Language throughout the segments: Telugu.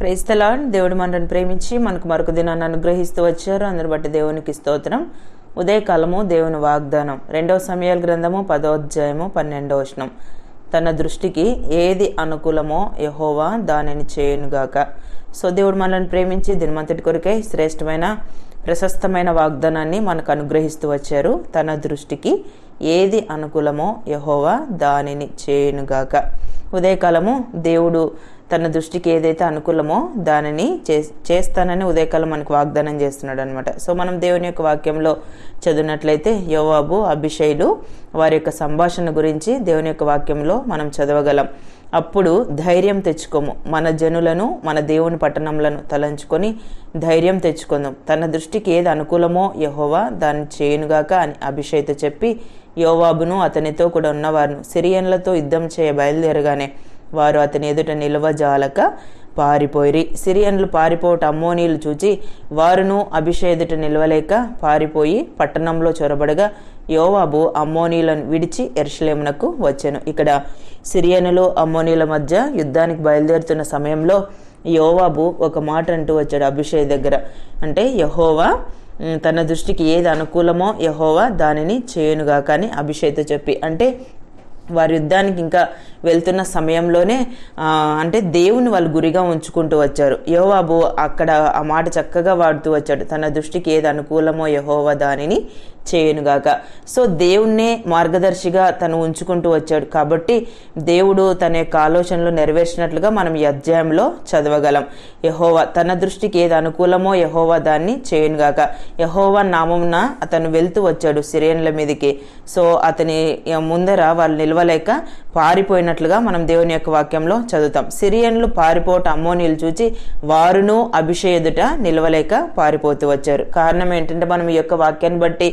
ప్రైస్తలా దేవుడు మనల్ని ప్రేమించి మనకు మరొక దినాన్ని అనుగ్రహిస్తూ వచ్చారు. అందరు బట్టి దేవునికి స్తోత్రం. ఉదయకాలము దేవుని వాగ్దానం. రెండవ సమయాల గ్రంథము పదో అధ్యాయము పన్నెండవ వచనం. తన దృష్టికి ఏది అనుకూలమో యహోవా దానిని చేయనుగాక సో దేవుడు మనల్ని ప్రేమించి దినమంతటి కొరకే శ్రేష్టమైన ప్రశస్తమైన వాగ్దానాన్ని మనకు అనుగ్రహిస్తూ వచ్చారు. తన దృష్టికి ఏది అనుకూలమో యహోవా దానిని చేయనుగాక ఉదయకాలము దేవుడు తన దృష్టికి ఏదైతే అనుకూలమో దానిని చే చేస్తానని ఉదయకాలం మనకు వాగ్దానం చేస్తున్నాడు అనమాట సో మనం దేవుని యొక్క వాక్యంలో చదివినట్లయితే యోవాబు అభిషేయులు వారి యొక్క సంభాషణ గురించి దేవుని యొక్క వాక్యంలో మనం చదవగలం. అప్పుడు ధైర్యం తెచ్చుకోము. మన జనులను మన దేవుని పట్టణంలను తలంచుకొని ధైర్యం తెచ్చుకుందాం. తన దృష్టికి ఏది అనుకూలమో యహోవా దాన్ని చేయనుగాక అని అభిషేక్తో చెప్పి యోవాబును అతనితో కూడా ఉన్నవారును సిరియన్లతో యుద్ధం చేయ బయలుదేరగానే వారు అతని ఎదుట నిలవజాలక పారిపోయిరి. సిరియన్లు పారిపోవట అమ్మోనీలు చూచి వారును అభిషేదుట నిలవలేక పారిపోయి పట్టణంలో చొరబడగా యోవాబు అమ్మోనీలను విడిచి ఎర్షలేమునకు వచ్చాను. ఇక్కడ సిరియనులు అమ్మోనీల మధ్య యుద్ధానికి బయలుదేరుతున్న సమయంలో యోవాబు ఒక మాట అంటూ వచ్చాడు అభిషేక్ దగ్గర. అంటే యహోవా తన దృష్టికి ఏది అనుకూలమో యహోవా దానిని చేయునుగా కానీ అభిషేక్తో చెప్పి. అంటే వారి యుద్ధానికి ఇంకా వెళ్తున్న సమయంలోనే అంటే దేవుని వాళ్ళు గురిగా ఉంచుకుంటూ వచ్చారు. యోవాబు అక్కడ ఆ మాట చక్కగా వాడుతూ వచ్చాడు. తన దృష్టికి ఏది అనుకూలమో యహోవా దానిని చేయనుగాక. సో దేవుణ్ణే మార్గదర్శిగా తను ఉంచుకుంటూ వచ్చాడు. కాబట్టి దేవుడు తన యొక్క ఆలోచనలు నెరవేర్చినట్లుగా మనం ఈ అధ్యాయంలో చదవగలం. యహోవా తన దృష్టికి ఏది అనుకూలమో యహోవా దాన్ని చేయనుగాక. యహోవా నామంన అతను వెళ్తూ వచ్చాడు సిరియన్ల మీదకి. సో అతని ముందర వాళ్ళు నిలవలేక పారిపోయిన చెప్పినట్లుగా మనం దేవుని యొక్క వాక్యంలో చదువుతాం. సిరియన్లు పారిపోవటం అమ్మోనీలు చూచి వారును అభిషేదుట నిలవలేక పారిపోతూ వచ్చారు. కారణం ఏంటంటే మనం ఈ యొక్క వాక్యాన్ని బట్టి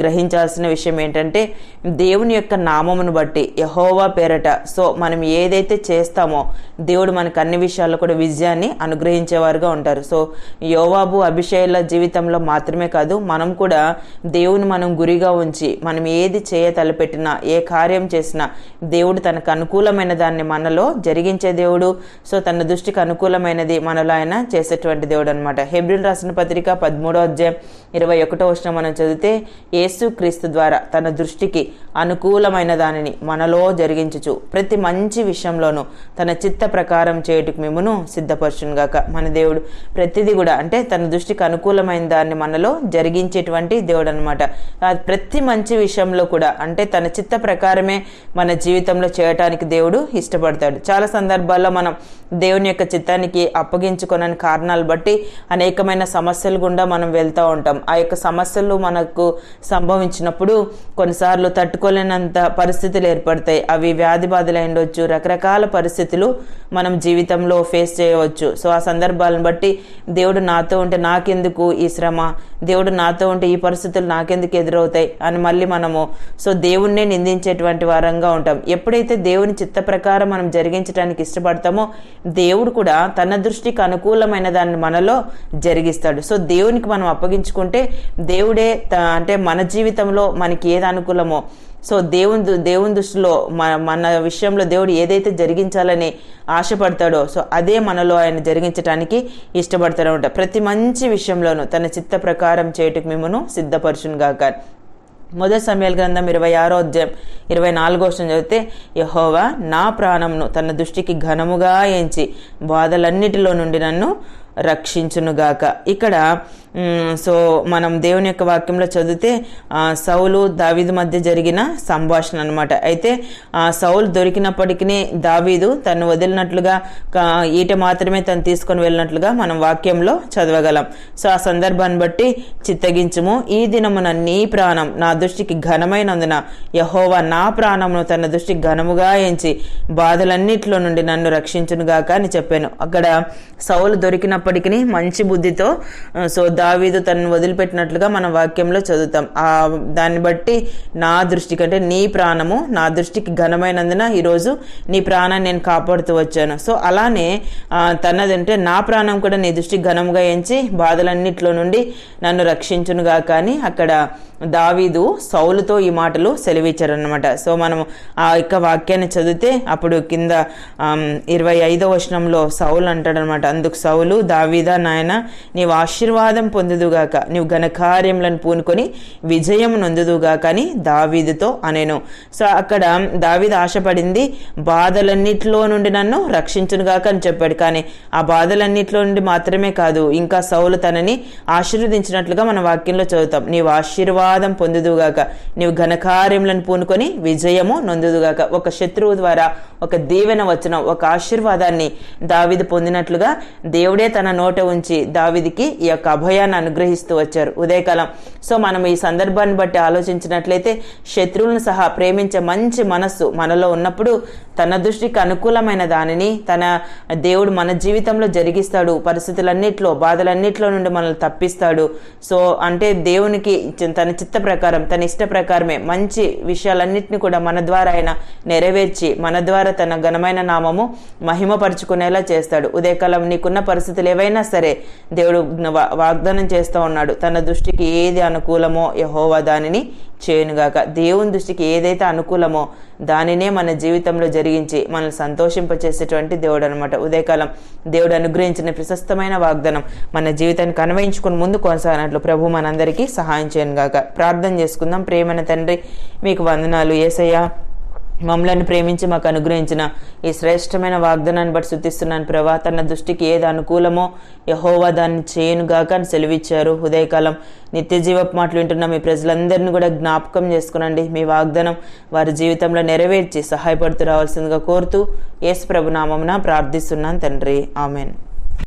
గ్రహించాల్సిన విషయం ఏంటంటే దేవుని యొక్క నామమును బట్టి యహోవా పేరట. సో మనం ఏదైతే చేస్తామో దేవుడు మనకు అన్ని విషయాల్లో కూడా విజయాన్ని అనుగ్రహించేవారుగా ఉంటారు. సో యోవాబు అభిషేయుల జీవితంలో మాత్రమే కాదు మనం కూడా దేవుని మనం గురిగా ఉంచి మనం ఏది చేయ తలపెట్టినా ఏ కార్యం చేసినా దేవుడు తనకు అనుకూలమైన దాన్ని మనలో జరిగించే దేవుడు. సో తన దృష్టికి అనుకూలమైనది మనలో ఆయన చేసేటువంటి దేవుడు అనమాట హెబ్రిల్ రాసిన పత్రిక పదమూడో అధ్యాయం ఇరవై ఒకటో వచ్చిన మనం చదివితే యేసు క్రీస్తు ద్వారా తన దృష్టికి అనుకూలమైన దానిని మనలో జరిగించుచు ప్రతి మంచి విషయంలోనూ తన చిత్త ప్రకారం చేయుటకు మిమ్మును సిద్ధపరచునుగాక. మన దేవుడు ప్రతిది కూడా అంటే తన దృష్టికి అనుకూలమైన దాన్ని మనలో జరిగించేటువంటి దేవుడు అనమాట ప్రతి మంచి విషయంలో కూడా అంటే తన చిత్త ప్రకారమే మన జీవితంలో చేయటానికి దేవుడు ఇష్టపడతాడు. చాలా సందర్భాల్లో మనం దేవుని యొక్క చిత్తానికి అప్పగించుకోనని కారణాలు బట్టి అనేకమైన సమస్యలు గుండా మనం వెళ్తూ ఉంటాం. ఆ యొక్క సమస్యలు మనకు సంభవించినప్పుడు కొన్నిసార్లు తట్టుకోలేనంత పరిస్థితులు ఏర్పడతాయి. అవి వ్యాధి బాధలు ఉండొచ్చు రకరకాల పరిస్థితులు మనం జీవితంలో ఫేస్ చేయవచ్చు. సో ఆ సందర్భాలను బట్టి దేవుడు నాతో ఉంటే నాకెందుకు ఈ శ్రమ? దేవుడు నాతో ఉంటే ఈ పరిస్థితులు నాకెందుకు ఎదురవుతాయి? అని మళ్ళీ మనము సో దేవుణ్ణే నిందించేటువంటి వారంగా ఉంటాం. ఎప్పుడైతే దేవుని చిత్త ప్రకారం మనం జరిగించడానికి ఇష్టపడతామో దేవుడు కూడా తన దృష్టికి అనుకూలమైన దాన్ని మనలో జరిగిస్తాడు. సో దేవునికి మనం అప్పగించుకుంటే దేవుడే అంటే మన జీవితంలో మనకి ఏది అనుకూలమో సో దేవుని దు- దేవుని దృష్టిలో మన మన విషయంలో దేవుడు ఏదైతే జరిగించాలని ఆశపడతాడో సో అదే మనలో ఆయన జరిగించడానికి ఇష్టపడతాడు అనమాట ప్రతి మంచి విషయంలోనూ తన చిత్త ప్రకారం చేయుటకు మిమ్మను సిద్ధపరచునుగాక. మొదటి సమయాల గ్రంథం ఇరవై ఆరో అధ్యాయం ఇరవై నాలుగో వచ్చిన చదివితే యహోవా నా ప్రాణంను తన దృష్టికి ఘనముగా ఎంచి బాధలన్నిటిలో నుండి నన్ను రక్షించునుగాక. ఇక్కడ సో మనం దేవుని యొక్క వాక్యంలో చదివితే ఆ, సౌలు దావీదు మధ్య జరిగిన సంభాషణ అనమాట అయితే ఆ సౌలు దొరికినప్పటికీ దావీదు తను వదిలినట్లుగా ఈట మాత్రమే తను తీసుకొని వెళ్ళినట్లుగా మనం వాక్యంలో చదవగలం. సో ఆ సందర్భాన్ని బట్టి చిత్తగించుము. ఈ దినమున నీ ప్రాణం నా దృష్టికి ఘనమైనందున యహోవా నా ప్రాణమును తన దృష్టికి ఘనముగా ఎంచి బాధలన్నిట్లో నుండి నన్ను రక్షించునుగాక అని చెప్పాను. అక్కడ సౌలు దొరికినప్పటికీ మంచి బుద్ధితో ఆ, సో దావీదు తనను వదిలిపెట్టినట్లుగా మన వాక్యంలో చదువుతాం. ఆ దాన్ని బట్టి నా దృష్టికి అంటే నీ ప్రాణము నా దృష్టికి ఘనమైనందున ఈరోజు నీ ప్రాణాన్ని నేను కాపాడుతూ వచ్చాను. సో అలానే తనదంటే నా ప్రాణం కూడా నీ దృష్టికి ఘనంగా ఎంచి బాధలన్నిట్లో నుండి నన్ను రక్షించునుగా కానీ అక్కడ దావీదు సౌలుతో ఈ మాటలు సెలవిచ్చారనమాట సో మనం ఆ యొక్క వాక్యాన్ని చదివితే అప్పుడు కింద ఇరవై ఐదో వచనంలో సౌలు అంటాడనమాట అందుకు సౌలు దావీదా నాయన నీవు ఆశీర్వాదం పొందుదుగాక. నీవు ఘనకార్యములను పూనుకొని విజయం నొందుదుగాక అని దావీదుతో అనేను. సో అక్కడ దావీదు ఆశపడింది బాధలన్నిటిలో నుండి నన్ను రక్షించునుగాక అని చెప్పాడు. కానీ ఆ బాధలన్నిటిలో నుండి మాత్రమే కాదు ఇంకా సౌలు తనని ఆశీర్వదించినట్లుగా మన వాక్యంలో చదువుతాం. నీవు ఆశీర్వాదం పొందుదుగాక నీవు ఘనకార్యములను పూనుకొని విజయము నొందుదుగాక. ఒక శత్రువు ద్వారా ఒక దీవెన వచ్చిన ఒక ఆశీర్వాదాన్ని దావిది పొందినట్లుగా దేవుడే తన నోట ఉంచి దావిదికి ఈ యొక్క అభయ అభయాన్ని అనుగ్రహిస్తూ వచ్చారు. ఉదయకాలం. సో మనం ఈ సందర్భాన్ని బట్టి ఆలోచించినట్లయితే శత్రువులను సహా ప్రేమించే మంచి మనస్సు మనలో ఉన్నప్పుడు తన దృష్టికి అనుకూలమైన దానిని తన దేవుడు మన జీవితంలో జరిగిస్తాడు. పరిస్థితులన్నింటిలో బాధలన్నిట్లో నుండి మనల్ని తప్పిస్తాడు. సో అంటే దేవునికి తన చిత్త ప్రకారం తన ఇష్ట ప్రకారమే మంచి విషయాలన్నింటినీ కూడా మన ద్వారా ఆయన నెరవేర్చి మన ద్వారా తన ఘనమైన నామము మహిమపరుచుకునేలా చేస్తాడు. ఉదయకాలం నీకున్న పరిస్థితులు ఏవైనా సరే దేవుడు వాగ్ వాగ్దానం చేస్తూ ఉన్నాడు. తన దృష్టికి ఏది అనుకూలమో యహోవా దానిని చేయనుగాక. దేవుని దృష్టికి ఏదైతే అనుకూలమో దానినే మన జీవితంలో జరిగించి మనల్ని సంతోషింపచేసేటువంటి దేవుడు అనమాట ఉదయకాలం దేవుడు అనుగ్రహించిన ప్రశస్తమైన వాగ్దానం మన జీవితానికి అన్వయించుకుని ముందు కొనసాగినట్లు ప్రభు మనందరికీ సహాయం చేయనుగాక. ప్రార్థన చేసుకుందాం. ప్రేమైన తండ్రి మీకు వందనాలు. ఏసయ్యా మమ్మల్ని ప్రేమించి మాకు అనుగ్రహించిన ఈ శ్రేష్టమైన వాగ్దానాన్ని బట్టి శుద్ధిస్తున్నాను ప్రభా. తన దృష్టికి ఏది అనుకూలమో యహోవా దాన్ని చేయనుగాక అని సెలవిచ్చారు. ఉదయకాలం నిత్య జీవపు మాటలు వింటున్న మీ ప్రజలందరినీ కూడా జ్ఞాపకం చేసుకునండి. మీ వాగ్దానం వారి జీవితంలో నెరవేర్చి సహాయపడుతూ రావాల్సిందిగా కోరుతూ యేసు ప్రభు నామమున ప్రార్థిస్తున్నాను తండ్రి. ఆమెన్.